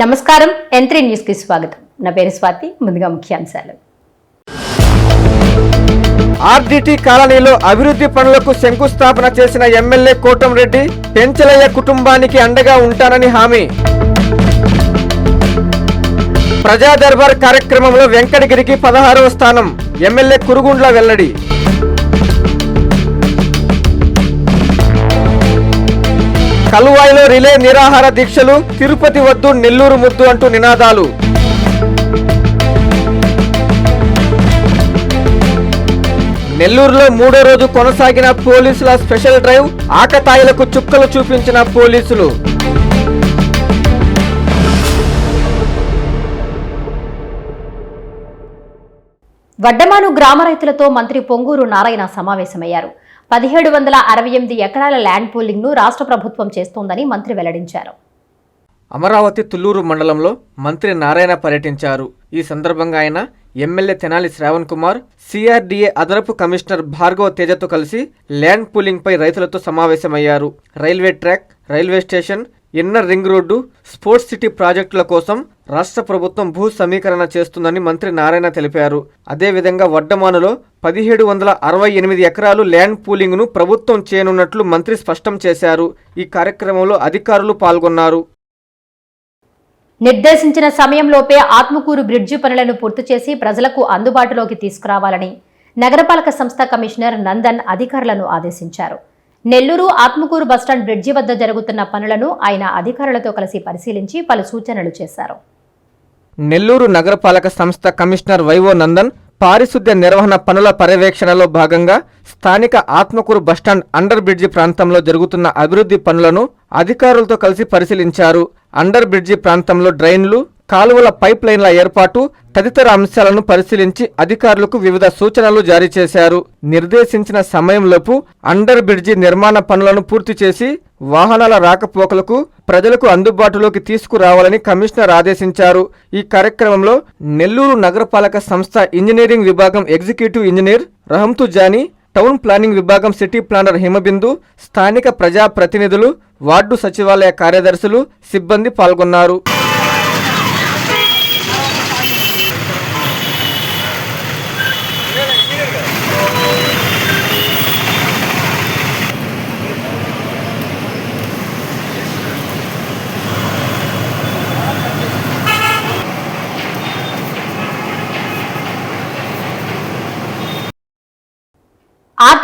నమస్కారం ఎంత్రీ న్యూస్కి స్వాగతం. నా పేరు స్వాతి ముందుగా ముఖ్యాంశాలు. ఆర్డిటి కాలనీలో అభివృద్ధి పనులకు శంకుస్థాపన చేసిన ఎమ్మెల్యే కోటంరెడ్డి పెంచలయ్య కుటుంబానికి అండగా ఉంటానని హామీ. ప్రజా దర్బార్ కార్యక్రమంలో వెంకటగిరికి పదహారవ స్థానం. ఎమ్మెల్యే కురుగుండ్ల వెల్లడి. కలువాయిలో రిలే నిరాహార దీక్షలు తిరుపతి వద్దు నెల్లూరు ముద్దు అంటూ నినాదాలు. నెల్లూరులో మూడో రోజు కొనసాగిన పోలీసుల స్పెషల్ డ్రైవ్ ఆకతాయిలకు చుక్కలు చూపించిన పోలీసులు. వడ్డమాను గ్రామ రైతులతో మంత్రి పొంగూరు నారాయణ సమావేశమయ్యారు. పదిహేడు వందల అరవై ఎనిమిది ఎకరాల ల్యాండ్ పూలింగ్ను రాష్ట్ర ప్రభుత్వం చేస్తోందని మంత్రి వెల్లడించారు. అమరావతి తుల్లూరు మండలంలో మంత్రి నారాయణ పర్యటించారు. ఈ సందర్భంగా ఆయన ఎమ్మెల్యే తెనాలి శ్రావణ్ కుమార్ సిఆర్డీఏ అదనపు కమిషనర్ భార్గవ తేజతో కలిసి ల్యాండ్ పూలింగ్పై రైతులతో సమావేశమయ్యారు. Railway track railway station inner ring road sports city ప్రాజెక్టుల కోసం రాష్ట్ర ప్రభుత్వం భూ సమీకరణ చేస్తుందని మంత్రి నారాయణ తెలిపారు. అదేవిధంగా వడ్డమానులో పదిహేడు వందల అరవై ఎనిమిది ఎకరాలు ల్యాండ్ పూలింగ్ను ప్రభుత్వం చేయనున్నట్లు మంత్రి స్పష్టం చేశారు. ఈ కార్యక్రమంలో అధికారులు పాల్గొన్నారు. నిర్దేశించిన సమయంలోపే ఆత్మకూరు బ్రిడ్జి పనులను పూర్తి చేసి ప్రజలకు అందుబాటులోకి తీసుకురావాలని నగరపాలక సంస్థ కమిషనర్ నందన్ అధికారులను ఆదేశించారు. నెల్లూరు ఆత్మకూరు బస్టాండ్ బ్రిడ్జి వద్ద జరుగుతున్న పనులను ఆయన అధికారులతో కలిసి పరిశీలించి పలు సూచనలు చేశారు. నెల్లూరు నగరపాలక సంస్థ కమిషనర్ వైవో నందన్ పారిశుద్ధ్య నిర్వహణ పనుల పర్యవేక్షణలో భాగంగా స్థానిక ఆత్మకూరు బస్టాండ్ అండర్ బ్రిడ్జి ప్రాంతంలో జరుగుతున్న అభివృద్ధి పనులను అధికారులతో కలిసి పరిశీలించారు. అండర్ బ్రిడ్జి ప్రాంతంలో డ్రైన్లు కాలువల పైప్ లైన్ల ఏర్పాటు తదితర అంశాలను పరిశీలించి అధికారులకు వివిధ సూచనలు జారీ చేశారు. నిర్దేశించిన సమయంలోపు అండర్ బ్రిడ్జి నిర్మాణ పనులను పూర్తి చేసి వాహనాల రాకపోకలకు ప్రజలకు అందుబాటులోకి తీసుకురావాలని కమిషనర్ ఆదేశించారు. ఈ కార్యక్రమంలో నెల్లూరు నగరపాలక సంస్థ ఇంజనీరింగ్ విభాగం executive engineer Rahantu Jani town planning విభాగం సిటీ ప్లానర్ హిమబిందు స్థానిక ప్రజా ప్రతినిధులు వార్డు సచివాలయ కార్యదర్శులు సిబ్బంది పాల్గొన్నారు.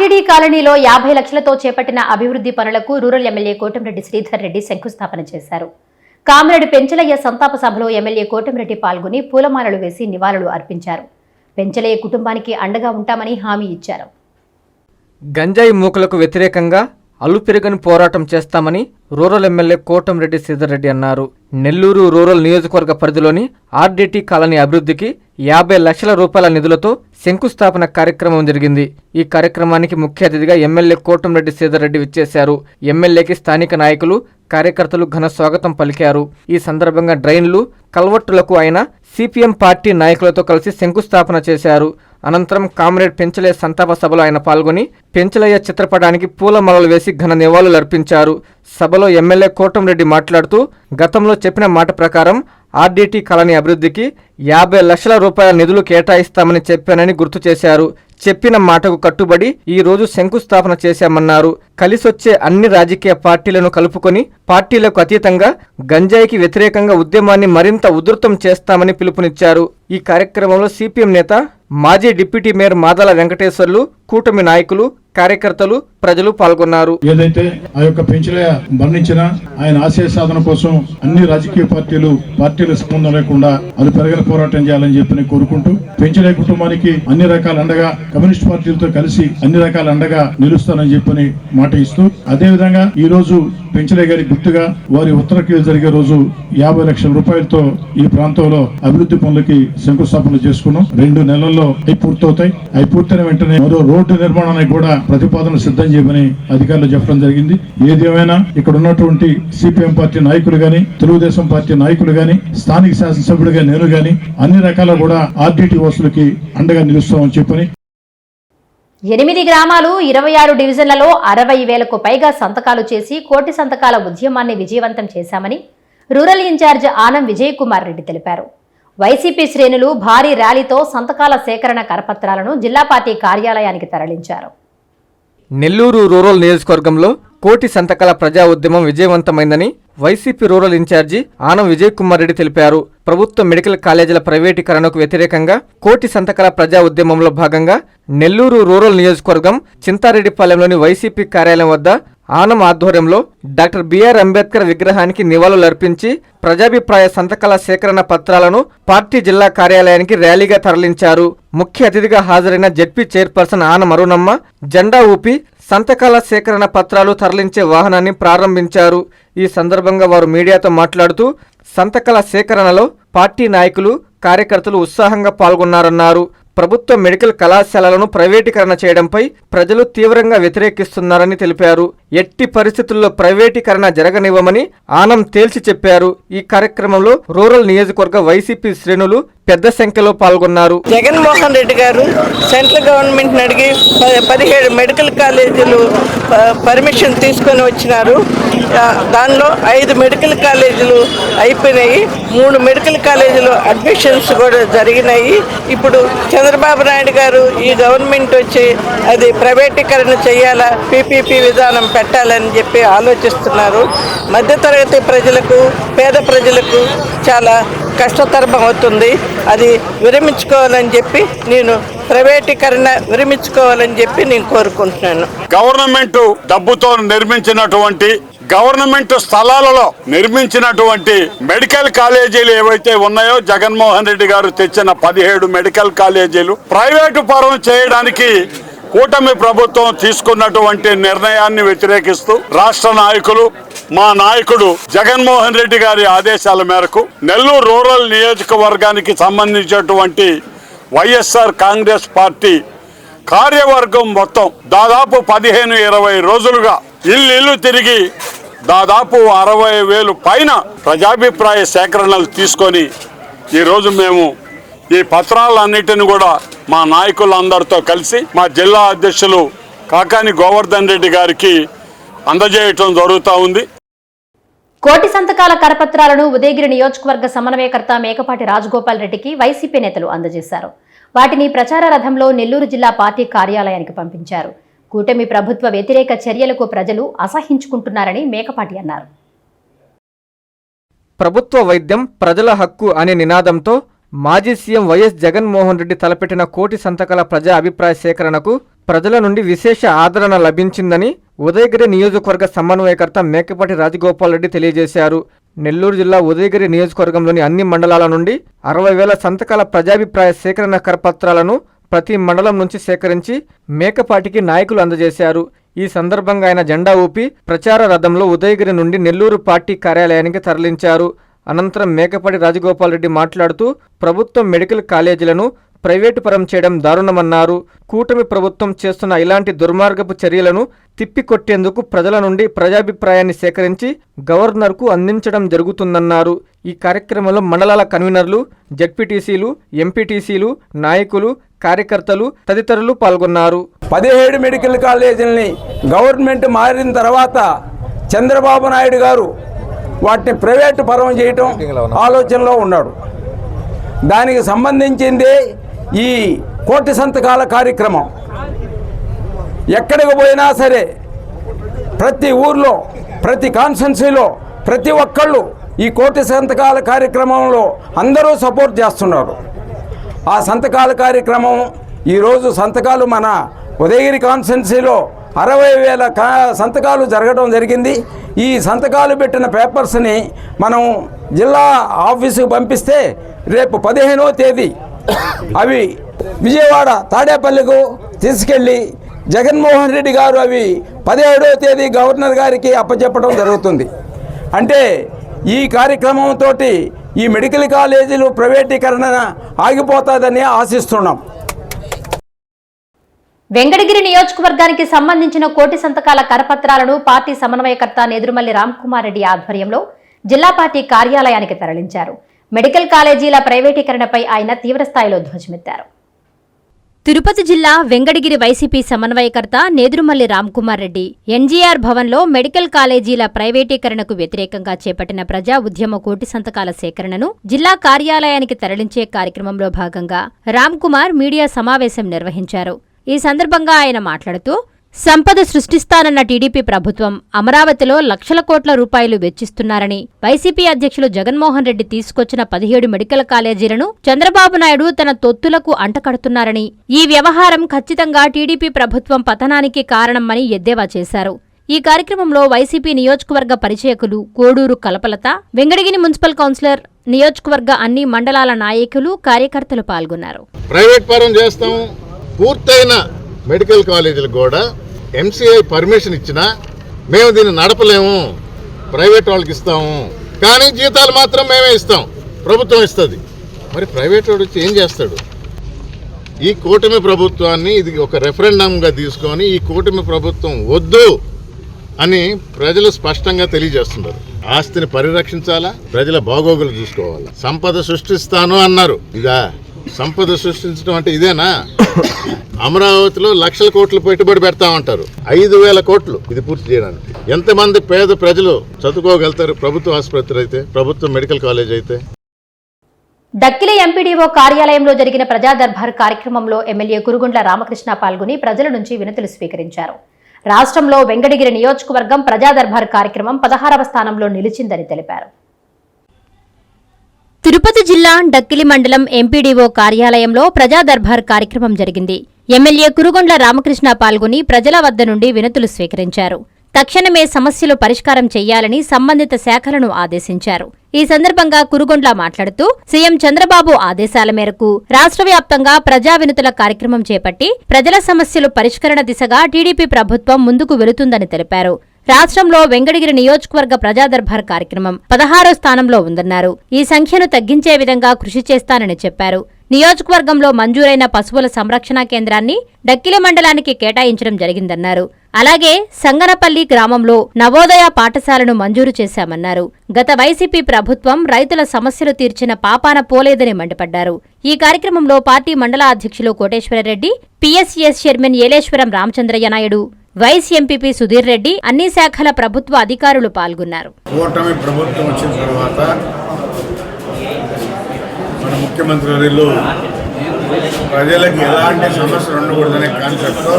ఆర్టీడీ కాలనీలో యాభై లక్షలతో చేపట్టిన అభివృద్ధి పనులకు రూరల్ ఎమ్మెల్యే కోటంరెడ్డి శ్రీధర్ రెడ్డి శంకుస్థాపన చేశారు. కామరెడ్డి పెంచలయ్య సంతాప సభలో ఎమ్మెల్యే కోటంరెడ్డి పాల్గొని పూలమాలలు వేసి నివాళులు అర్పించారు. పెంచలయ్య కుటుంబానికి అండగా ఉంటామని హామీ ఇచ్చారు. గంజాయి మూకలకు వ్యతిరేకంగా అల్లు పెరగని పోరాటం చేస్తామని రూరల్ ఎమ్మెల్యే కోటంరెడ్డి శ్రీధర్రెడ్డి అన్నారు. నెల్లూరు రూరల్ నియోజకవర్గ పరిధిలోని ఆర్డీటీ కాలనీ అభివృద్ధికి యాభై లక్షల రూపాయల నిధులతో శంకుస్థాపన కార్యక్రమం జరిగింది. ఈ కార్యక్రమానికి ముఖ్య అతిథిగా ఎమ్మెల్యే కోటంరెడ్డి శ్రీధర్రెడ్డి విచ్చేశారు. ఎమ్మెల్యేకి స్థానిక నాయకులు కార్యకర్తలు ఘన స్వాగతం పలికారు. ఈ సందర్భంగా డ్రైన్లు కల్వర్టులకు ఆయన సిపిఎం పార్టీ నాయకులతో కలిసి శంకుస్థాపన చేశారు. అనంతరం కామ్రేడ్ పెంచలయ్య సంతాప సభలో ఆయన పాల్గొని పెంచలయ్య చిత్రపటానికి పూలమాలలు వేసి ఘన నివాళులు అర్పించారు. సభలో ఎమ్మెల్యే కోటంరెడ్డి మాట్లాడుతూ గతంలో చెప్పిన మాట ప్రకారం ఆర్డీటీ కాలనీ అభివృద్ధికి యాభై లక్షల రూపాయల నిధులు కేటాయిస్తామని చెప్పానని గుర్తు చేశారు. చెప్పిన మాటకు కట్టుబడి ఈ రోజు శంకుస్థాపన చేశామన్నారు. కలిసొచ్చే అన్ని రాజకీయ పార్టీలను కలుపుకొని పార్టీలకు అతీతంగా గంజాయికి వ్యతిరేకంగా ఉద్యమాన్ని మరింత ఉధృతం చేస్తామని పిలుపునిచ్చారు. ఈ కార్యక్రమంలో సిపిఎం నేత మాజీ డిప్యూటీ మేయర్ మాదల వెంకటేశ్వర్లు కూటమి నాయకులు కార్యకర్తలు ప్రజలు పాల్గొన్నారు. ఏదైతే ఆ యొక్క పెంచలయ మరణించిన ఆయన ఆశయ సాధన కోసం అన్ని రాజకీయ పార్టీలు పార్టీల సంబంధం లేకుండా అది పెరగల పోరాటం చేయాలని చెప్పి కోరుకుంటూ పెంచలయ కుటుంబానికి అన్ని రకాల అండగా కమ్యూనిస్ట్ పార్టీలతో కలిసి అన్ని రకాల అండగా నిలుస్తానని చెప్పని మాట ఇస్తూ అదే విధంగా ఈ రోజు పెంచలయ్య గారి గుర్తుగా వారి ఉత్తరకీలు జరిగే రోజు యాభై లక్షల రూపాయలతో ఈ ప్రాంతంలో అభివృద్ధి పనులకి శంకుస్థాపన చేసుకున్నాం. రెండు నెలల్లో అవి పూర్తవుతాయి. అవి పూర్తయిన వెంటనే మరో రోడ్డు నిర్మాణానికి కూడా ప్రతిపాదన సిద్ధం చేయమని అధికారులు చెప్పడం జరిగింది. ఏదేమైనా ఇక్కడ ఉన్నటువంటి సిపిఎం పార్టీ నాయకులు గాని తెలుగుదేశం పార్టీ నాయకులు గాని స్థానిక శాసనసభ్యుడిగా నేను గాని అన్ని రకాల కూడా ఆర్డీటీ వసూలకి అండగా నిలుస్తామని చెప్పని. ఎనిమిది గ్రామాలు ఇరవై ఆరు డివిజన్లలో అరవై వేలకు పైగా సంతకాలు చేసి కోటి సంతకాల ఉద్యమాన్ని విజయవంతం చేశామని రూరల్ ఇన్ఛార్జ్ ఆనం విజయ్ కుమార్ రెడ్డి తెలిపారు. వైసీపీ శ్రేణులు భారీ ర్యాలీతో సంతకాల సేకరణ కరపత్రాలను జిల్లా పార్టీ కార్యాలయానికి తరలించారు. నెల్లూరు రూరల్ నియోజకవర్గంలో కోటి సంతకాల ప్రజా ఉద్యమం విజయవంతమైందని YCP rural incharge Anam Vijay Kumar Reddy తెలిపారు. ప్రభుత్వ మెడికల్ కాలేజీల ప్రైవేటీకరణకు వ్యతిరేకంగా కోటి సంతకాల ప్రజా ఉద్యమంలో భాగంగా నెల్లూరు రూరల్ నియోజకవర్గం చింతారెడ్డిపాలెంలోని వైసీపీ కార్యాలయం వద్ద ఆనం ఆధ్వర్యంలో డాక్టర్ బిఆర్ అంబేద్కర్ విగ్రహానికి నివాళులర్పించి ప్రజాభిప్రాయ సంతకాల సేకరణ పత్రాలను పార్టీ జిల్లా కార్యాలయానికి ర్యాలీగా తరలించారు. ముఖ్య అతిథిగా హాజరైన జెడ్పీ చైర్పర్సన్ ఆనం అరుణమ్మ జెండా ఊపి సంతకాల సేకరణ పత్రాలు తరలించే వాహనాన్ని ప్రారంభించారు. ఈ సందర్భంగా వారు మీడియాతో మాట్లాడుతూ సంతకాల సేకరణలో పార్టీ నాయకులు కార్యకర్తలు ఉత్సాహంగా పాల్గొన్నారన్నారు. ప్రభుత్వ మెడికల్ కళాశాలలను ప్రైవేటీకరణ చేయడంపై ప్రజలు తీవ్రంగా వ్యతిరేకిస్తున్నారని తెలిపారు. ఎట్టి పరిస్థితుల్లో ప్రైవేటీకరణ జరగనివ్వమని ఆనం తేల్చి చెప్పారు. ఈ కార్యక్రమంలో రూరల్ నియోజకవర్గ వైసీపీ శ్రేణులు పెద్ద సంఖ్యలో పాల్గొన్నారు. జగన్మోహన్ రెడ్డి గారు సెంట్రల్ గవర్నమెంట్ అడిగి పదిహేడు మెడికల్ కాలేజీలు పర్మిషన్ తీసుకొని వచ్చినారు. దానిలో ఐదు మెడికల్ కాలేజీలు అయిపోయినాయి. మూడు మెడికల్ కాలేజీలు అడ్మిషన్స్ కూడా జరిగినాయి. ఇప్పుడు చంద్రబాబు నాయుడు గారు ఈ గవర్నమెంట్ వచ్చి అది ప్రైవేటీకరణ చేయాలా? పీపీపీ విధానం పెట్టాలని చెప్పి ఆలోచిస్తున్నారు. మధ్యతరగతి ప్రజలకు పేద ప్రజలకు చాలా కష్టతరం అవుతుంది. అది విరమించుకోవాలని చెప్పి నేను ప్రైవేటీకరణ విరమించుకోవాలని చెప్పి నేను కోరుకుంటున్నాను. గవర్నమెంట్ డబ్బుతో నిర్మించినటువంటి గవర్నమెంట్ స్థలాలలో నిర్మించినటువంటి మెడికల్ కాలేజీలు ఏవైతే ఉన్నాయో జగన్మోహన్ రెడ్డి గారు తెచ్చిన పదిహేడు మెడికల్ కాలేజీలు ప్రైవేటు పరం చేయడానికి కూటమి ప్రభుత్వం తీసుకున్నటువంటి నిర్ణయాన్ని వ్యతిరేకిస్తూ రాష్ట్ర నాయకులు మా నాయకుడు జగన్మోహన్ రెడ్డి గారి ఆదేశాల మేరకు నెల్లూరు రూరల్ నియోజకవర్గానికి సంబంధించినటువంటి వైఎస్ఆర్ కాంగ్రెస్ పార్టీ కార్యవర్గం మొత్తం దాదాపు పదిహేను ఇరవై రోజులుగా ఇల్లు ఇల్లు తిరిగి దాదాపు అరవై వేలు పైన ప్రజాభిప్రాయ సేకరణలు తీసుకొని ఈరోజు మేము ఈ పత్రాలన్నిటిని కూడా మా నాయకులందరితో కలిసి మా జిల్లా అధ్యక్షులు కాకాని గోవర్ధన్ రెడ్డి గారికి అందజేయటం జరుగుతూ ఉంది. కోటి సంతకాల కరపత్రాలను ఉదయగిరి నియోజకవర్గ సమన్వయకర్త మేకపాటి రాజగోపాల్ రెడ్డికి వైసీపీ నేతలు అందజేశారు. వాటిని ప్రచార రథంలో నెల్లూరు జిల్లా పార్టీ కార్యాలయానికి పంపించారు. కూటమి ప్రభుత్వ వ్యతిరేక చర్యలకు ప్రజలు అసహించుకుంటున్నారని మేకపాటి అన్నారు. ప్రభుత్వ వైద్యం ప్రజల హక్కు అనే నినాదంతో మాజీ సీఎం వైఎస్ జగన్మోహన్ రెడ్డి తలపెట్టిన కోటి సంతకాల ప్రజా అభిప్రాయ సేకరణకు ప్రజల నుండి విశేష ఆదరణ లభించిందని ఉదయగిరి నియోజకవర్గ సమన్వయకర్త మేకపాటి రాజగోపాల్ రెడ్డి తెలియజేశారు. నెల్లూరు జిల్లా ఉదయగిరి నియోజకవర్గంలోని అన్ని మండలాల నుండి అరవై వేల సంతకాల ప్రజాభిప్రాయ సేకరణ కరపత్రాలను ప్రతి మండలం నుంచి సేకరించి మేకపాటికి నాయకులు అందజేశారు. ఈ సందర్భంగా ఆయన జెండా ఊపి ప్రచార రథంలో ఉదయగిరి నుండి నెల్లూరు పార్టీ కార్యాలయానికి తరలించారు. అనంతరం మేకపాటి రాజగోపాల్ రెడ్డి మాట్లాడుతూ ప్రభుత్వం మెడికల్ కాలేజీలను ప్రైవేటు పరం చేయడం దారుణమన్నారు. కూటమి ప్రభుత్వం చేస్తున్న ఇలాంటి దుర్మార్గపు చర్యలను తిప్పికొట్టేందుకు ప్రజల నుండి ప్రజాభిప్రాయాన్ని సేకరించి గవర్నర్కు అందించడం జరుగుతుందన్నారు. ఈ కార్యక్రమంలో మండలాల కన్వీనర్లు జడ్పీటీసీలు ఎంపీటీసీలు నాయకులు కార్యకర్తలు తదితరులు పాల్గొన్నారు. పదిహేడు మెడికల్ కాలేజీలని గవర్నమెంట్ మారిన తర్వాత చంద్రబాబు నాయుడు గారు వాటిని ప్రైవేటు పరం చేయటం ఆలోచనలో ఉన్నాడు. దానికి సంబంధించింది ఈ కోటి సంతకాల కార్యక్రమం. ఎక్కడికి పోయినా సరే ప్రతి ఊర్లో ప్రతి కాన్స్టెన్సీలో ప్రతి ఒక్కళ్ళు ఈ కోటి సంతకాల కార్యక్రమంలో అందరూ సపోర్ట్ చేస్తున్నారు. ఆ సంతకాల కార్యక్రమం ఈరోజు సంతకాలు మన ఉదయగిరి కాన్స్టెన్సీలో అరవై వేల కా సంతకాలు జరగడం జరిగింది. ఈ సంతకాలు పెట్టిన పేపర్స్ని మనం జిల్లా ఆఫీసుకు పంపిస్తే రేపు పదిహేనవ తేదీ అవి విజయవాడ తాడేపల్లికు తీసుకెళ్ళి జగన్మోహన్ రెడ్డి గారు అవి పదిహేడవ తేదీ గవర్నర్ గారికి అప్పచెప్పడం జరుగుతుంది. అంటే ఈ కార్యక్రమంతో ఈ మెడికల్ కాలేజీలు ప్రైవేటీకరణ ఆగిపోతుందని ఆశిస్తున్నాం. వెంకటగిరి నియోజకవర్గానికి సంబంధించిన కోటి సంతకాల కరపత్రాలను పార్టీ సమన్వయకర్త నేదురుమల్లి రామ్కుమార్ రెడ్డి ఆధ్వర్యంలో జిల్లా పార్టీ కార్యాలయానికి తరలించారు. మెడికల్ కాలేజీల ప్రైవేటీకరణపై ఆయన తీవ్రస్థాయిలో ధ్వజమెత్తారు. తిరుపతి జిల్లా వెంగడగిరి వైసీపీ సమన్వయకర్త నేదురుమల్లి రామ్కుమార్ రెడ్డి ఎన్జీఆర్ భవన్లో మెడికల్ కాలేజీల ప్రైవేటీకరణకు వ్యతిరేకంగా చేపట్టిన ప్రజా ఉద్యమ కోటి సంతకాల సేకరణను జిల్లా కార్యాలయానికి తరలించే కార్యక్రమంలో భాగంగా రామ్కుమార్ మీడియా సమావేశం నిర్వహించారు. ఈ సందర్భంగా ఆయన మాట్లాడుతూ సంపద సృష్టిస్తానన్న టీడీపీ ప్రభుత్వం అమరావతిలో లక్షల కోట్ల రూపాయలు వెచ్చిస్తున్నారని వైసీపీ అధ్యక్షులు జగన్మోహన్ రెడ్డి తీసుకొచ్చిన పదిహేడు మెడికల్ కాలేజీలను చంద్రబాబు నాయుడు తన తొత్తులకు అంటకడుతున్నారని ఈ వ్యవహారం ఖచ్చితంగా టీడీపీ ప్రభుత్వం పతనానికి కారణమని ఎద్దేవా చేశారు. ఈ కార్యక్రమంలో వైసీపీ నియోజకవర్గ పరిచయకులు కోడూరు కలపలత వెంగడగిరి మున్సిపల్ కౌన్సిలర్ నియోజకవర్గ అన్ని మండలాల నాయకులు కార్యకర్తలు పాల్గొన్నారు. ప్రైవేట్ పరం చేస్తాము పూర్తయిన మెడికల్ కాలేజీలకు కూడా ఎంసీఐ పర్మిషన్ ఇచ్చినా మేము దీన్ని నడపలేము. ప్రైవేట్ వాళ్ళకి ఇస్తాము. కానీ జీతాలు మాత్రం మేమే ఇస్తాం. ప్రభుత్వం ఇస్తుంది. మరి ప్రైవేట్ వాడు వచ్చి ఏం చేస్తాడు? ఈ కూటమి ప్రభుత్వాన్ని ఇది ఒక రెఫరెండంగా తీసుకొని ఈ కూటమి ప్రభుత్వం వద్దు అని ప్రజలు స్పష్టంగా తెలియజేస్తున్నారు. ఆస్తిని పరిరక్షించాలా? ప్రజల బాగోగులు చూసుకోవాలా? సంపద సృష్టిస్తాను అన్నారు. ఇదా సంపద సృష్టించడం అంటే ఇదేనా? అమరావతిలో లక్షల కోట్లు పెట్టుబడి పెడతామంటారు. ఐదు వేల కోట్లు ఇది పూర్తి చేయడానికి. ఎంతమంది పేద ప్రజలు చదువుకోగలుగుతారు ప్రభుత్వ ఆసుపత్రి అయితే ప్రభుత్వ మెడికల్ కాలేజ్ అయితే? దక్కిలి ఎంపీడీఓ కార్యాలయంలో జరిగిన ప్రజా దర్బార్ కార్యక్రమంలో ఎమ్మెల్యే కురుగుండ్ల రామకృష్ణ పాల్గొని ప్రజల నుంచి వినతులు స్వీకరించారు. రాష్ట్రంలో వెంగడగిరి నియోజకవర్గం ప్రజా దర్బార్ కార్యక్రమం పదహారవ స్థానంలో నిలిచిందని తెలిపారు. తిరుపతి జిల్లా డక్కిలి మండలం ఎంపీడీఓ కార్యాలయంలో ప్రజాదర్బార్ కార్యక్రమం జరిగింది. ఎమ్మెల్యే కురుగొండ్ల రామకృష్ణ పాల్గొని ప్రజల వద్ద నుండి వినతులు స్వీకరించారు. తక్షణమే సమస్యలు పరిష్కారం చేయాలని సంబంధిత శాఖలను ఆదేశించారు. ఈ సందర్భంగా కురుగొండ్ల మాట్లాడుతూ సీఎం చంద్రబాబు ఆదేశాల మేరకు రాష్ట్ర వ్యాప్తంగా ప్రజా వినతుల కార్యక్రమం చేపట్టి ప్రజల సమస్యలు పరిష్కరణ దిశగా టీడీపీ ప్రభుత్వం ముందుకు వెళుతుందని తెలిపారు. రాష్ట్రంలో వెంకటగిరి నియోజకవర్గ ప్రజాదర్భార్ కార్యక్రమం పదహారో స్థానంలో ఉందన్నారు. ఈ సంఖ్యను తగ్గించే విధంగా కృషి చేస్తానని చెప్పారు. నియోజకవర్గంలో మంజూరైన పశువుల సంరక్షణ కేంద్రాన్ని డక్కిలి మండలానికి కేటాయించడం జరిగిందన్నారు. అలాగే సంగనపల్లి గ్రామంలో నవోదయ పాఠశాలను మంజూరు చేశామన్నారు. గత వైసీపీ ప్రభుత్వం రైతుల సమస్యలు తీర్చిన పాపాన పోలేదని మండిపడ్డారు. ఈ కార్యక్రమంలో పార్టీ మండల అధ్యక్షులు Koteswarareddy PSCS chairman Eleswaram Ramachandraiah Naidu vice MPP Sudheer Reddy అన్ని శాఖల ప్రభుత్వ అధికారులు పాల్గొన్నారు. కూటమి ప్రభుత్వం వచ్చిన తర్వాత మన ముఖ్యమంత్రి వర్యులు ప్రజలకు ఎలాంటి సమస్యలు ఉండకూడదనే కాన్సెప్ట్తో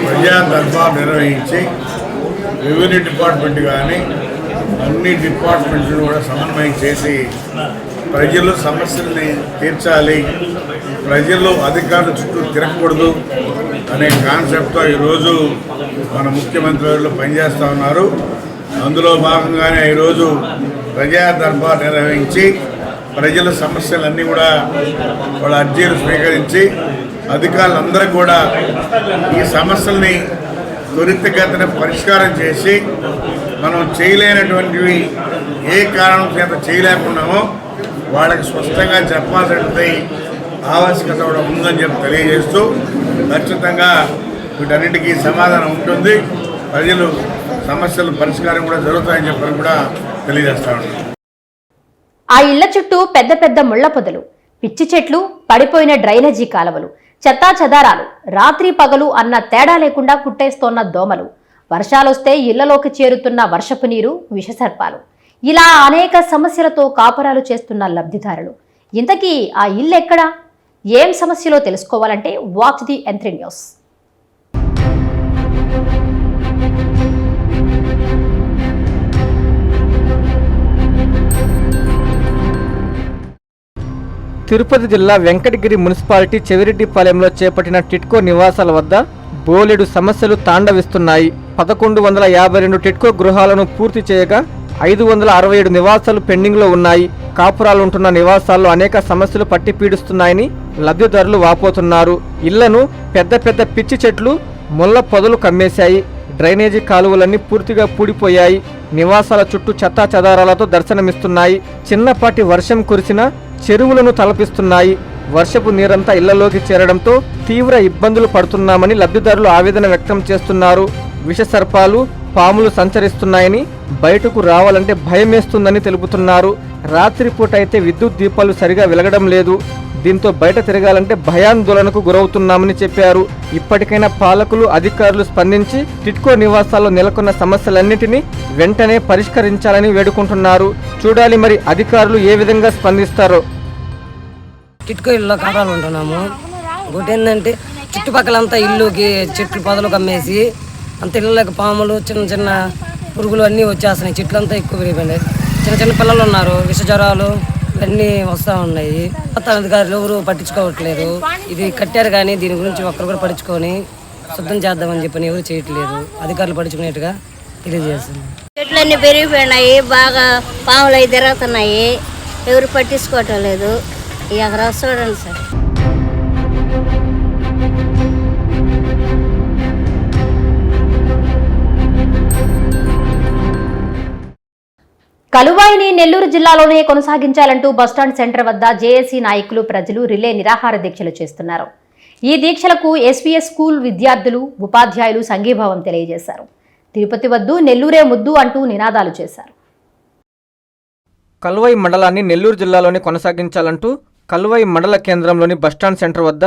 ప్రజా దర్బార్ నిర్వహించి రెవెన్యూ డిపార్ట్మెంట్ కానీ అన్ని డిపార్ట్మెంట్స్ కూడా సమన్వయం చేసి ప్రజలు సమస్యల్ని తీర్చాలి. ప్రజలు అధికారుల చుట్టూ తిరగకూడదు అనే కాన్సెప్ట్తో ఈరోజు మన ముఖ్యమంత్రి వాళ్ళు పనిచేస్తూ ఉన్నారు. అందులో భాగంగానే ఈరోజు ప్రజా దర్బార్ నిర్వహించి ప్రజల సమస్యలన్నీ కూడా వాళ్ళ అర్జీలు స్వీకరించి అధికారులందరూ కూడా ఈ సమస్యల్ని త్వరితగతిన పరిష్కారం చేసి మనం చేయలేనటువంటివి ఏ కారణం చేత చేయలేకున్నామో వాళ్ళకి స్పష్టంగా చెప్పాల్సినటువంటి ఆవశ్యకత కూడా ఉందని చెప్పి తెలియజేస్తూ ఖచ్చితంగా వీటన్నిటికీ సమాధానం ఉంటుంది. ప్రజలు సమస్యలు పరిష్కారం కూడా జరుగుతాయని చెప్పని కూడా తెలియజేస్తా ఆ ఇళ్ళ చుట్టూ పెద్ద పెద్ద ముళ్ళ పొదలు పిచ్చి చెట్లు పడిపోయిన డ్రైనేజీ కాలవలు చెత్తా చెదారాలు రాత్రి పగలు అన్న తేడా లేకుండా కుట్టేస్తోన్న దోమలు. వర్షాలొస్తే ఇళ్ళలోకి చేరుతున్న వర్షపు నీరు విషసర్పాలు. ఇలా అనేక సమస్యలతో కాపరాలు చేస్తున్న లబ్ధిదారులు. ఇంతకీ ఆ ఇల్లు ఎక్కడా? ఏం సమస్యలో తెలుసుకోవాలంటే watch the M three news Tirupati జిల్లా వెంకటగిరి మున్సిపాలిటీ చెవిరెడ్డిపాలెంలో చేపట్టిన టిట్కో నివాసాల వద్ద బోలెడు సమస్యలు తాండవిస్తున్నాయి. పదకొండు వందల యాభై రెండు టిట్కో గృహాలను పూర్తి చేయగా ఐదు వందల అరవై ఏడు నివాసాలు పెండింగ్లో ఉన్నాయి. కాపురాలుంటున్న నివాసాల్లో అనేక సమస్యలు పట్టి పీడిస్తున్నాయని లబ్ధిదారులు వాపోతున్నారు. ఇళ్ళను పెద్ద పెద్ద పిచ్చి చెట్లు ముళ్ళ పొదలు కమ్మేశాయి. డ్రైనేజీ కాలువలన్నీ పూర్తిగా పూడిపోయాయి. నివాసాల చుట్టూ చెత్తా చెదారాలతో దర్శనమిస్తున్నాయి. చిన్నపాటి వర్షం కురిసిన చెరువులను తలపిస్తున్నాయి. వర్షపు నీరంతా ఇళ్ళలోకి చేరడంతో తీవ్ర ఇబ్బందులు పడుతున్నామని లబ్ధిదారులు ఆవేదన వ్యక్తం చేస్తున్నారు. విషసర్పాలు పాములు సంచరిస్తున్నాయని బయటకు రావాలంటే భయమేస్తుందని తెలుపుతున్నారు. రాత్రిపూట అయితే విద్యుత్ దీపాలు సరిగా వెలగడం లేదు. దీంతో బయట తిరగాలంటే భయాందోళనకు గురవుతున్నామని చెప్పారు. ఇప్పటికైనా పాలకులు అధికారులు స్పందించి టిట్కో నివాసాల్లో నెలకొన్న సమస్యలన్నింటినీ వెంటనే పరిష్కరించాలని వేడుకుంటున్నారు. చూడాలి మరి అధికారులు ఏ విధంగా స్పందిస్తారో. టిట్కో ఇల్లు కాపాలు ఉంటున్నాము. ఏంటంటే చుట్టుపక్కలంతా ఇల్లుకి చెట్లు పొదలు కమ్మేసి అంత ఇళ్ళకి పాములు చిన్న చిన్న పురుగులు అన్నీ వచ్చేస్తున్నాయి. చెట్లు అంతా ఎక్కువ పెరిగిపోయినాయి. చిన్న చిన్న పిల్లలు ఉన్నారు. విష జ్వరాలు అన్నీ వస్తూ ఉన్నాయి. కొత్త అధికారులు ఎవరు పట్టించుకోవట్లేదు. ఇది కట్టారు కానీ దీని గురించి ఒక్కరు కూడా పట్టించుకొని శుద్ధం చేద్దామని చెప్పని ఎవరు చేయట్లేదు. అధికారులు పట్టించుకునేట్టుగా తెలియజేస్తుంది చెట్లన్నీ పెరిగిపోయినాయి. బాగా పాములు అవి తిరుగుతున్నాయి. ఎవరు పట్టించుకోవటం లేదు. ఇక అక్కడ చూడండి సార్. కలువాయిని నెల్లూరు జిల్లాలోనే కొనసాగించాలంటూ బస్టాండ్ సెంటర్ వద్ద జేఏసీ నాయకులు ప్రజలు రిలే నిరాహార దీక్షలు చేస్తున్నారు. ఈ దీక్షలకు ఎస్వీఎస్ స్కూల్ విద్యార్థులు ఉపాధ్యాయులు సంఘీభావం తెలియజేశారు. తిరుపతి వద్దు నెల్లూరే ముద్దు అంటూ నినాదాలు చేశారు. కలువై మండలాన్ని నెల్లూరు జిల్లాలోనే కొనసాగించాలంటూ కలువై మండల కేంద్రంలోని బస్టాండ్ సెంటర్ వద్ద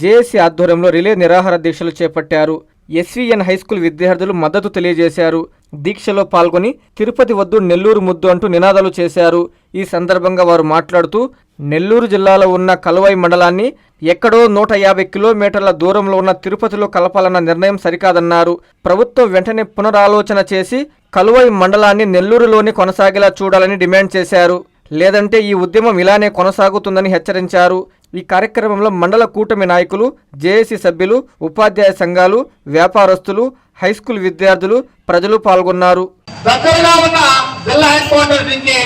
జేఏసీ ఆధ్వర్యంలో రిలే నిరాహార దీక్షలు చేపట్టారు. ఎస్వీఎన్ హైస్కూల్ విద్యార్థులు మద్దతు తెలియజేశారు. దీక్షలో పాల్గొని తిరుపతి వద్దు నెల్లూరు ముద్దు అంటూ నినాదాలు చేశారు. ఈ సందర్భంగా వారు మాట్లాడుతూ నెల్లూరు జిల్లాలో ఉన్న కలువై మండలాన్ని ఎక్కడో నూట యాభై కిలోమీటర్ల దూరంలో ఉన్న తిరుపతిలో కలపాలన్న నిర్ణయం సరికాదన్నారు. ప్రభుత్వం వెంటనే పునరాలోచన చేసి కలువై మండలాన్ని నెల్లూరులోనే కొనసాగేలా చూడాలని డిమాండ్ చేశారు. లేదంటే ఈ ఉద్యమం ఇలానే కొనసాగుతుందని హెచ్చరించారు. ఈ కార్యక్రమంలో మండల కూటమి నాయకులు జేఏసీ సభ్యులు ఉపాధ్యాయ సంఘాలు వ్యాపారస్తులు హై స్కూల్ విద్యార్థులు ప్రజలు పాల్గొన్నారు. దగ్గరగా ఉన్న జిల్లా హెడ్ క్వార్టర్ నుంచి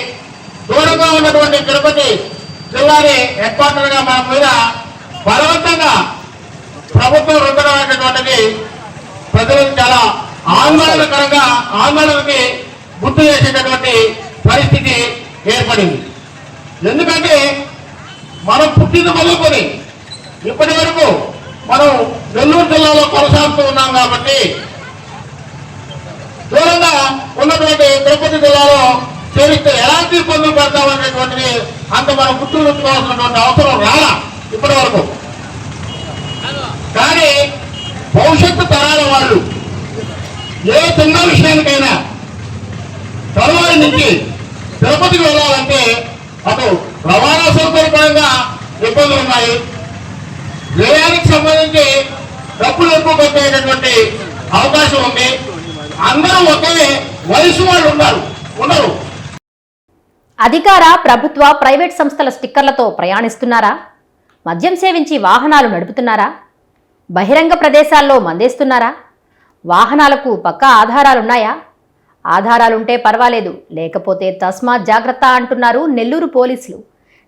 దూరంగా ఉన్నటువంటి తిరుపతి జిల్లాని హెడ్ క్వార్టర్గా మన మీద బలవంతంగా ప్రభుత్వం రుద్దడం అనేటువంటిది ప్రజలకు చాలా ఆందోళనకరంగా ఆందోళనకి గుర్తు చేసేటటువంటి పరిస్థితి ఏర్పడింది. ఎందుకంటే మనం పుట్టిన మొదలుకొని ఇప్పటి వరకు మనం నెల్లూరు జిల్లాలో కొనసాగుతూ ఉన్నాం కాబట్టి దూరంగా ఉన్నటువంటి తిరుపతి జిల్లాలో చేరిస్తే ఎలాంటి ఇబ్బందులు పెడతామనేటువంటిది అంత మనం గుర్తుంచుకోవాల్సినటువంటి అవసరం రాలా ఇప్పటి వరకు కానీ భవిష్యత్తు తరాల వాళ్ళు ఏ చిన్న విషయానికైనా తరువాయి నుంచి తిరుపతికి వెళ్ళాలంటే అటు రవాణా సౌకర్యపరంగా ఇబ్బందులు ఉన్నాయి. వ్యయానికి సంబంధించి డబ్బులు ఎక్కువ పెట్టేటటువంటి అవకాశం అందరూ ఒకే వయసు వాళ్ళు ఉన్నారు ఉండరు. అధికార ప్రభుత్వ ప్రైవేట్ సంస్థల స్టిక్కర్లతో ప్రయాణిస్తున్నారా? మద్యం సేవించి వాహనాలు నడుపుతున్నారా? బహిరంగ ప్రదేశాల్లో మందేస్తున్నారా? వాహనాలకు పక్కా ఆధారాలున్నాయా? ఆధారాలుంటే పర్వాలేదు లేకపోతే తస్మా జాగ్రత్త అంటున్నారు నెల్లూరు పోలీసులు.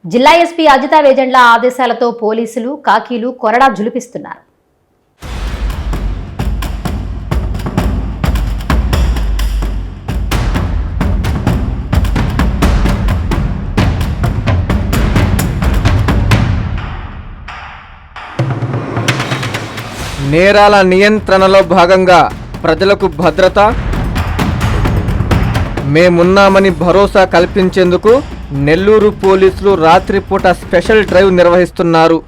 జిల్లా ఎస్పీ అజితా వేజెండ్ల ఆదేశాలతో పోలీసులు కాకీలు కొరడా జులిపిస్తున్నారు. నేరాల నియంత్రణలో భాగంగా ప్రజలకు భద్రత మేమున్నామని భరోసా కల్పించేందుకు నెల్లూరు పోలీసులు రాత్రిపూట స్పెషల్ డ్రైవ్ నిర్వహిస్తున్నారు.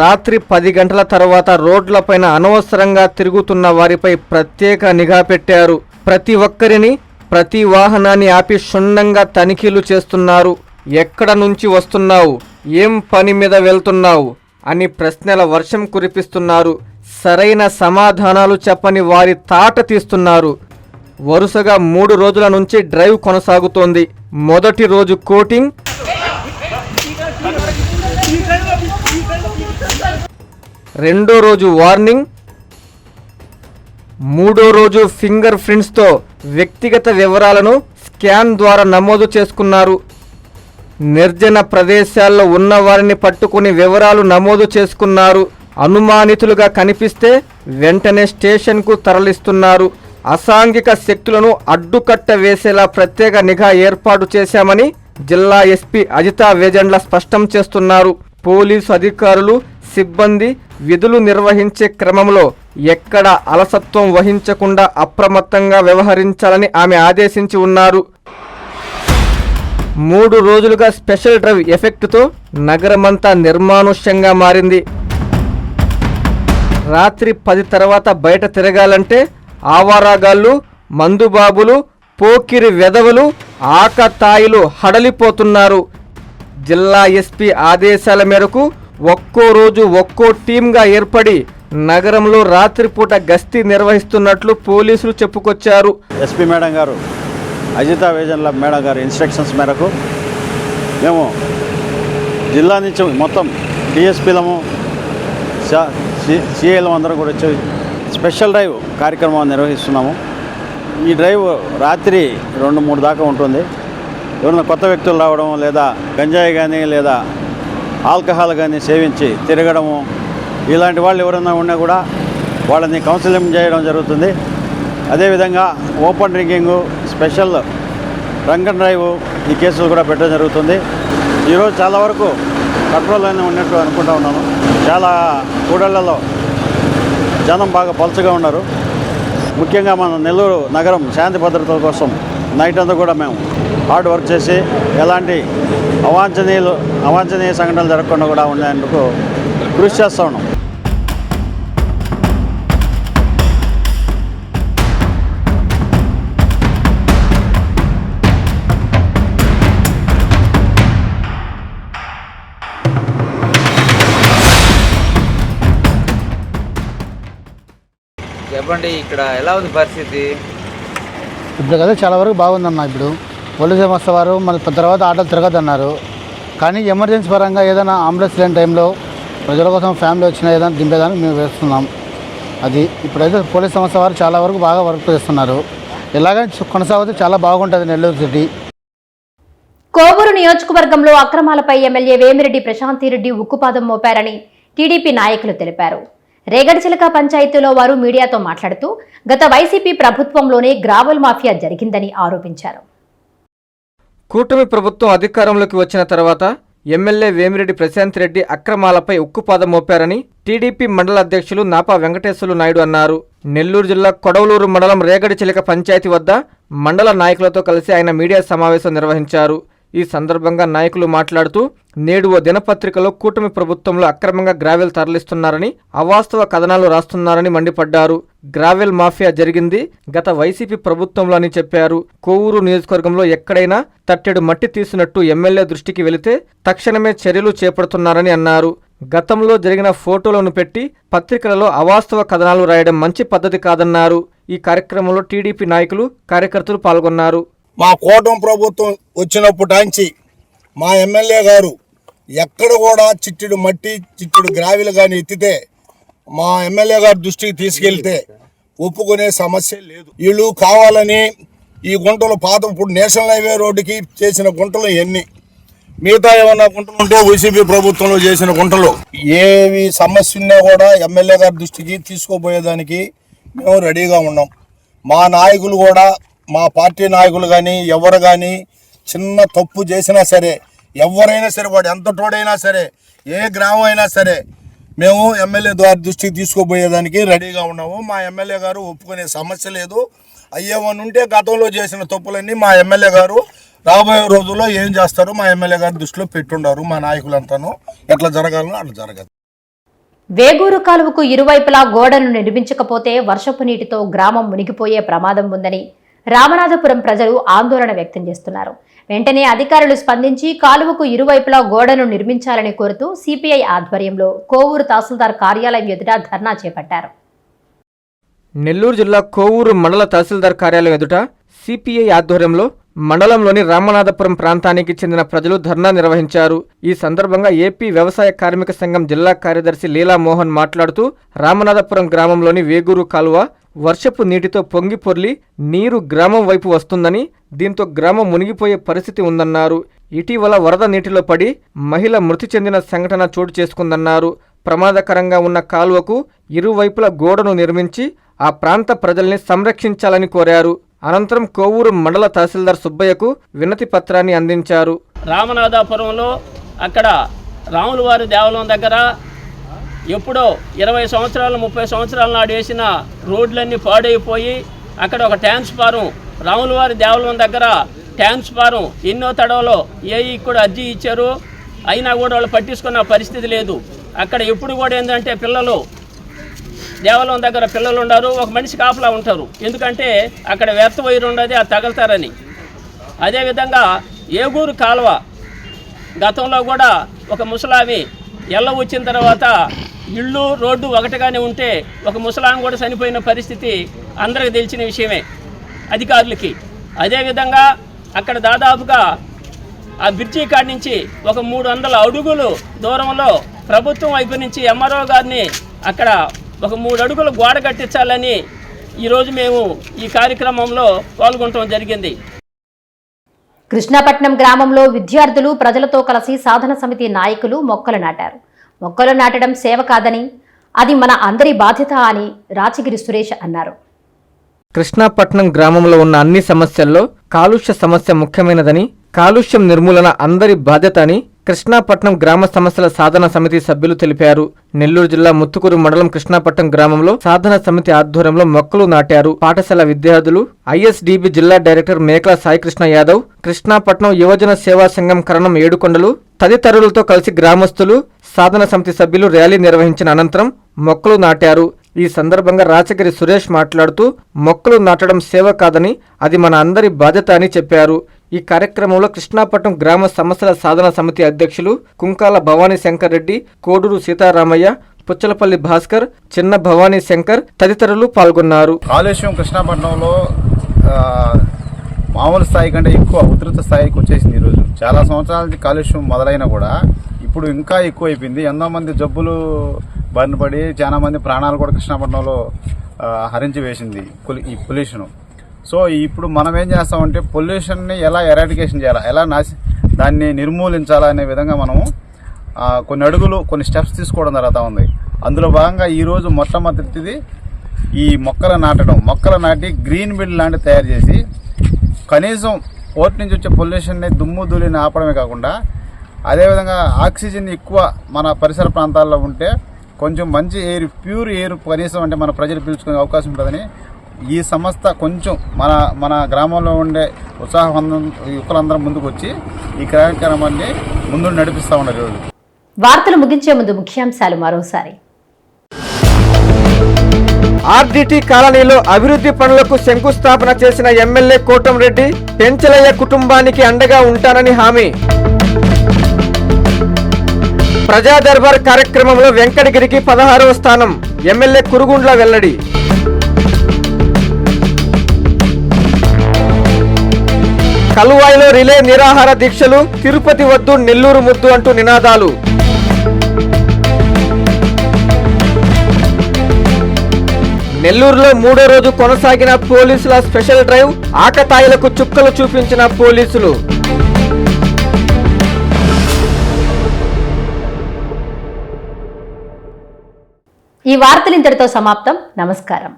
రాత్రి పది గంటల తర్వాత రోడ్లపైన అనవసరంగా తిరుగుతున్న వారిపై ప్రత్యేక నిఘా పెట్టారు. ప్రతి ఒక్కరిని ప్రతి వాహనాన్ని ఆపి క్షుణ్ణంగా తనిఖీలు చేస్తున్నారు. ఎక్కడ నుంచి వస్తున్నావు? ఏం పని మీద వెళ్తున్నావు? అని ప్రశ్నల వర్షం కురిపిస్తున్నారు. సరైన సమాధానాలు చెప్పని వారి తాట తీస్తున్నారు. వరుసగా మూడు రోజుల నుంచి డ్రైవ్ కొనసాగుతోంది. మొదటి రోజు కోటింగ్. రెండో రోజు వార్నింగ్. మూడో రోజు ఫింగర్ ప్రింట్స్తో వ్యక్తిగత వివరాలను స్కాన్ ద్వారా నమోదు చేసుకున్నారు. నిర్జన ప్రదేశాల్లో ఉన్న వారిని పట్టుకుని వివరాలు నమోదు చేసుకున్నారు. అనుమానితులుగా కనిపిస్తే వెంటనే స్టేషన్కు తరలిస్తున్నారు. అసాంఘిక శక్తులను అడ్డుకట్ట వేసేలా ప్రత్యేక నిఘా ఏర్పాటు చేశామని జిల్లా ఎస్పీ అజితా వేజండ్ల స్పష్టం చేస్తున్నారు. పోలీసు అధికారులు సిబ్బంది విధులు నిర్వహించే క్రమంలో ఎక్కడ అలసత్వం వహించకుండా అప్రమత్తంగా వ్యవహరించాలని ఆమె ఆదేశించి ఉన్నారు. మూడు రోజులుగా స్పెషల్ డ్రైవ్ ఎఫెక్ట్తో నగరమంతా నిర్మానుష్యంగా మారింది. రాత్రి పది తర్వాత బయట తిరగాలంటే ఆవారాగాళ్ళు మందుబాబులు పోకిరి వెధవలు ఆకతాయిలు హడలిపోతున్నారు. జిల్లా ఎస్పీ ఆదేశాల మేరకు ఒక్కో రోజు ఒక్కో టీంగా ఏర్పడి నగరంలో రాత్రిపూట గస్తీ నిర్వహిస్తున్నట్లు పోలీసులు చెప్పుకొచ్చారు. ఎస్పీ మేడం గారు అజితా వేజన్ల మేడం గారి ఇన్స్ట్రక్షన్స్ మేరకు మేము జిల్లా నుంచి మొత్తం డిఎస్పీలము సిఐలం అందరం కూడా వచ్చి స్పెషల్ డ్రైవ్ కార్యక్రమం నిర్వహిస్తున్నాము. ఈ డ్రైవ్ రాత్రి రెండు మూడు దాకా ఉంటుంది. ఎవరైనా కొత్త వ్యక్తులు రావడం లేదా గంజాయి కానీ లేదా ఆల్కహాల్ కానీ సేవించి తిరగడము ఇలాంటి వాళ్ళు ఎవరైనా ఉన్నా కూడా వాళ్ళని కౌన్సిలింగ్ చేయడం జరుగుతుంది. అదేవిధంగా open drinking special drunken drive ఈ కేసులు కూడా పెట్టడం జరుగుతుంది. ఈరోజు చాలా వరకు కంట్రోల్లోనే ఉన్నట్టు అనుకుంటా ఉన్నాను చాలా కూడళ్ళలో జనం బాగా పలుచగా ఉన్నారు. ముఖ్యంగా మన నెల్లూరు నగరం శాంతి భద్రతల కోసం నైట్ అంతా కూడా మేము హార్డ్ వర్క్ చేసి ఎలాంటి అవాంఛనీయులు అవాంఛనీయ సంఘటనలు జరగకుండా కూడా ఉండేందుకు కృషి చేస్తూ ఉన్నాం. చెప్పండి ఇక్కడ ఎలా ఉంది పరిస్థితి? ఇప్పుడు కదా చాలా వరకు బాగుందమ్మా ఇప్పుడు. పోలీసు సంస్థ వారు మళ్ళీ తర్వాత ఆటోలు తిరగద్దన్నారు. కానీ ఎమర్జెన్సీ పరంగా ఏదైనా అంబులెన్స్ లేని టైంలో ప్రజల కోసం ఫ్యామిలీ వచ్చినా ఏదైనా దింపేదానికి మేము వేస్తున్నాం. అది ఇప్పుడైతే పోలీస్ సంస్థ వారు చాలా వరకు బాగా వర్క్ చేస్తున్నారు. ఇలాగ కొనసాగితే చాలా బాగుంటుంది నెల్లూరు సిటీ. కోవూరు నియోజకవర్గంలో అక్రమాలపై ఎమ్మెల్యే వేమిరెడ్డి ప్రశాంతిరెడ్డి ఉక్కుపాదం మోపారని టీడీపీ నాయకులు తెలిపారు. రేగడిచిలక పంచాయతీలో వారు మీడియాతో మాట్లాడుతూ గత వైసీపీ ప్రభుత్వంలోనే గ్రావల్ మాఫియా జరిగిందని ఆరోపించారు. కూటమి ప్రభుత్వం అధికారంలోకి వచ్చిన తర్వాత ఎమ్మెల్యే వేమిరెడ్డి ప్రశాంత్ రెడ్డి అక్రమాలపై ఉక్కుపాదం మోపారని టీడీపీ మండల అధ్యక్షులు నాపా వెంకటేశ్వర్లు నాయుడు అన్నారు. నెల్లూరు జిల్లా కొడవలూరు మండలం రేగడి చిలక పంచాయతీ వద్ద మండల నాయకులతో కలిసి ఆయన మీడియా సమావేశం నిర్వహించారు. ఈ సందర్భంగా నాయకులు మాట్లాడుతూ నేడు ఓ దినపత్రికలో కూటమి ప్రభుత్వంలో అక్రమంగా గ్రావెల్ తరలిస్తున్నారని అవాస్తవ కథనాలు రాస్తున్నారని మండిపడ్డారు. గ్రావెల్ మాఫియా జరిగింది గత వైసీపీ ప్రభుత్వంలో అని చెప్పారు. కోవూరు నియోజకవర్గంలో ఎక్కడైనా తట్టెడు మట్టి తీసినట్టు ఎమ్మెల్యే దృష్టికి వెళితే తక్షణమే చర్యలు చేపడుతున్నారని అన్నారు. గతంలో జరిగిన ఫోటోలను పెట్టి పత్రికలలో అవాస్తవ కథనాలు రాయడం మంచి పద్ధతి కాదన్నారు. ఈ కార్యక్రమంలో టీడీపీ నాయకులు కార్యకర్తలు పాల్గొన్నారు. మా కూటమి ప్రభుత్వం వచ్చినప్పటి నుంచి మా ఎమ్మెల్యే గారు ఎక్కడ కూడా చిట్టుడు మట్టి చిట్టుడు గ్రావిలు కానీ ఎత్తితే మా ఎమ్మెల్యే గారి దృష్టికి తీసుకెళ్తే ఒప్పుకునే సమస్య లేదు. వీళ్ళు కావాలని ఈ గుంటలు పాత ఇప్పుడు నేషనల్ హైవే రోడ్డుకి చేసిన గుంటలు ఎన్ని? మిగతా ఏమన్నా గుంటలు ఉంటే వైసీపీ ప్రభుత్వంలో చేసిన గుంటలు. ఏవి సమస్య ఉన్నా కూడా ఎమ్మెల్యే గారి దృష్టికి తీసుకోపోయేదానికి మేము రెడీగా ఉన్నాం. మా నాయకులు కూడా మా పార్టీ నాయకులు కానీ ఎవరు కానీ చిన్న తప్పు చేసినా సరే ఎవరైనా సరే వాడు ఎంత తోడైనా సరే ఏ గ్రామం అయినా సరే మేము ఎమ్మెల్యే ద్వారా దృష్టికి తీసుకుపోయేదానికి రెడీగా ఉన్నాము. మా ఎమ్మెల్యే గారు ఒప్పుకునే సమస్య లేదు. అయ్యేమని ఉంటే గతంలో చేసిన తప్పులన్నీ మా ఎమ్మెల్యే గారు రాబోయే రోజుల్లో ఏం చేస్తారో? మా ఎమ్మెల్యే గారి దృష్టిలో పెట్టుండారు మా నాయకులంతాను. ఎట్లా జరగాలనో అట్లా జరగదు. వేగూరు కాలువకు ఇరువైపులా గోడను నిర్మించకపోతే వర్షపు నీటితో గ్రామం మునిగిపోయే ప్రమాదం ఉందని రామనాథపురం ప్రజలు ఆందోళన వ్యక్తం చేస్తున్నారు. వెంటనే అధికారులు స్పందించి కాలువకు ఇరువైపులా గోడను నిర్మించాలని కోరుతూ సిపిఐ ఆధ్వర్యంలో కోవూరు తహసీల్దార్ కార్యాలయం ఎదుట ధర్నా చేపట్టారు. నెల్లూరు జిల్లా కోవూరు మండల తహసీల్దార్ కార్యాలయం ఎదుట సిపిఐ ఆధ్వర్యంలో మండలంలోని రామనాథపురం ప్రాంతానికి చెందిన ప్రజలు ధర్నా నిర్వహించారు. ఈ సందర్భంగా ఏపీ వ్యవసాయ కార్మిక సంఘం జిల్లా కార్యదర్శి లీలా మోహన్ మాట్లాడుతూ రామనాథపురం గ్రామంలోని వేగూరు కాలువ వర్షపు నీటితో పొంగి పొర్లి నీరు గ్రామం వైపు వస్తుందని దీంతో గ్రామం మునిగిపోయే పరిస్థితి ఉందన్నారు. ఇటీవల వరద నీటిలో పడి మహిళ మృతి చెందిన సంఘటన చోటు చేసుకుందన్నారు. ప్రమాదకరంగా ఉన్న కాలువకు ఇరువైపుల గోడను నిర్మించి ఆ ప్రాంత ప్రజల్ని సంరక్షించాలని కోరారు. అనంతరం కోవూరు మండల తహసీల్దార్ సుబ్బయ్యకు వినతి పత్రాన్ని అందించారు. రామనాథపురంలో అక్కడ రాములవారి దేవాలయం దగ్గర ఎప్పుడో ఇరవై సంవత్సరాలు ముప్పై సంవత్సరాల నాడు వేసిన రోడ్లన్నీ పాడైపోయి అక్కడ ఒక ట్రాన్స్ఫారం రాములవారి దేవాలయం దగ్గర ట్రాన్స్ఫారం ఎన్నో తడవలో ఏ కూడా అర్జీ ఇచ్చారు. అయినా కూడా వాళ్ళు పట్టించుకున్న పరిస్థితి లేదు. అక్కడ ఎప్పుడు కూడా ఏంటంటే పిల్లలు దేవాలయం దగ్గర పిల్లలు ఉండరు ఒక మనిషి కాపలా ఉంటారు. ఎందుకంటే అక్కడ వ్యర్థ వైరు ఉండదు అది తగలుతారని. అదేవిధంగా ఏగూరు కాలువ గతంలో కూడా ఒక ముసలామి ఎల్ల వచ్చిన తర్వాత ఇళ్ళు రోడ్డు ఒకటిగానే ఉంటే ఒక ముసలాం కూడా చనిపోయిన పరిస్థితి అందరికి తెలిసిన విషయమే అధికారులకి. అదేవిధంగా అక్కడ దాదాపుగా ఆ బ్రిడ్జి కాడి నుంచి ఒక మూడు వందల అడుగులు దూరంలో ప్రభుత్వం వైపు నుంచి ఎంఆర్ఓ గారిని అక్కడ ఒక మూడు అడుగులు గోడ కట్టించాలని ఈరోజు మేము ఈ కార్యక్రమంలో పాల్గొనడం జరిగింది. కృష్ణాపట్నం గ్రామంలో విద్యార్థులు ప్రజలతో కలిసి సాధన సమితి నాయకులు మొక్కలు నాటారు. మొక్కలు నాటడం సేవ కాదని అది మన అందరి బాధ్యత అని రాచగిరి సురేష్ అన్నారు. కృష్ణాపట్నం గ్రామంలో ఉన్న అన్ని సమస్యల్లో కాలుష్య సమస్య ముఖ్యమైనదని కాలుష్యం నిర్మూలన అందరి బాధ్యత అని కృష్ణాపట్నం గ్రామ సమస్యల సాధన సమితి సభ్యులు తెలిపారు. నెల్లూరు జిల్లా ముత్తుకూరు మండలం కృష్ణాపట్నం గ్రామంలో సాధన సమితి ఆధ్వర్యంలో మొక్కలు నాటారు. పాఠశాల విద్యార్థులు ఐఎస్డిబి జిల్లా డైరెక్టర్ మేకల సాయికృష్ణ యాదవ్ కృష్ణాపట్నం యువజన సేవా సంఘం కరణం ఏడుకొండలు తదితరులతో కలిసి గ్రామస్తులు సాధన సమితి సభ్యులు ర్యాలీ నిర్వహించిన అనంతరం మొక్కలు నాటారు. ఈ సందర్భంగా రాచగిరి సురేష్ మాట్లాడుతూ మొక్కలు నాటడం సేవ కాదని అది మన అందరి బాధ్యత అని చెప్పారు. ఈ కార్యక్రమంలో కృష్ణాపట్నం గ్రామ సమస్యల సాధన సమితి అధ్యక్షులు కుంకాల భవానీ శంకర్ రెడ్డి కోడూరు సీతారామయ్య పుచ్చలపల్లి భాస్కర్ చిన్న భవానీ శంకర్ తదితరులు పాల్గొన్నారు. కాళేశ్వరం కృష్ణాపట్నంలో మామూలు స్థాయి కంటే ఎక్కువ ఉధృత స్థాయికి వచ్చేసింది ఈరోజు చాలా సంవత్సరాల నుంచి కాలుష్యం మొదలైనా కూడా ఇప్పుడు ఇంకా ఎక్కువ అయిపోయింది ఎంతో మంది జబ్బులు బారిన పడి చాలా మంది ప్రాణాలు కూడా కృష్ణాపట్నంలో హరించి వేసింది. పొలి- ఈ పొల్యూషన్. సో ఇప్పుడు మనం ఏం చేస్తామంటే పొల్యూషన్ని ఎలా ఎరాడికేషన్ చేయాలా? ఎలా నాశ దాన్ని నిర్మూలించాలా అనే విధంగా మనము కొన్ని అడుగులు కొన్ని స్టెప్స్ తీసుకోవడం జరుగుతూ ఉంది. అందులో భాగంగా ఈరోజు మొట్టమొదటిది ఈ మొక్కలు నాటడం. మొక్కలు నాటి గ్రీన్ బిల్డ్ లాంటివి తయారు చేసి కనీసం పోర్ట్ నుంచి వచ్చే పొల్యూషన్ని దుమ్ము ధూళిని ఆపడమే కాకుండా అదేవిధంగా ఆక్సిజన్ ఎక్కువ మన పరిసర ప్రాంతాల్లో ఉంటే కొంచెం మంచి ఎయిర్ ప్యూర్ ఎయిర్ కనీసం అంటే మన ప్రజలు పీల్చుకునే అవకాశం ఉంటుందని ఈ సంస్థ కొంచెం మన మన గ్రామంలో ఉండే ఉత్సాహవంతం యువకులందరం ముందుకు వచ్చి ఈ కార్యక్రమాన్ని ముందు నడిపిస్తూ ఉన్నారు ఈరోజు. వార్తలు ముగించే ముందు ముఖ్యాంశాలు మరోసారి. ఆర్డిటి కాలనీలో అభివృద్ధి పనులకు శంకుస్థాపన చేసిన ఎమ్మెల్యే కోటంరెడ్డి పెంచలయ్య కుటుంబానికి అండగా ఉంటానని హామీ. ప్రజా దర్బార్ కార్యక్రమంలో వెంకటగిరికి పదహారవ స్థానం. ఎమ్మెల్యే కురుగుండ్ల వెల్లడి. కలువాయిలో రిలే నిరాహార దీక్షలు తిరుపతి వద్దు నెల్లూరు ముద్దు అంటూ నినాదాలు. నెల్లూరులో మూడో రోజు కొనసాగిన పోలీసుల స్పెషల్ డ్రైవ్ ఆకతాయిలకు చుక్కలు చూపించిన పోలీసులు. ఈ వార్తలు ఇంతటితో సమాప్తం. నమస్కారం.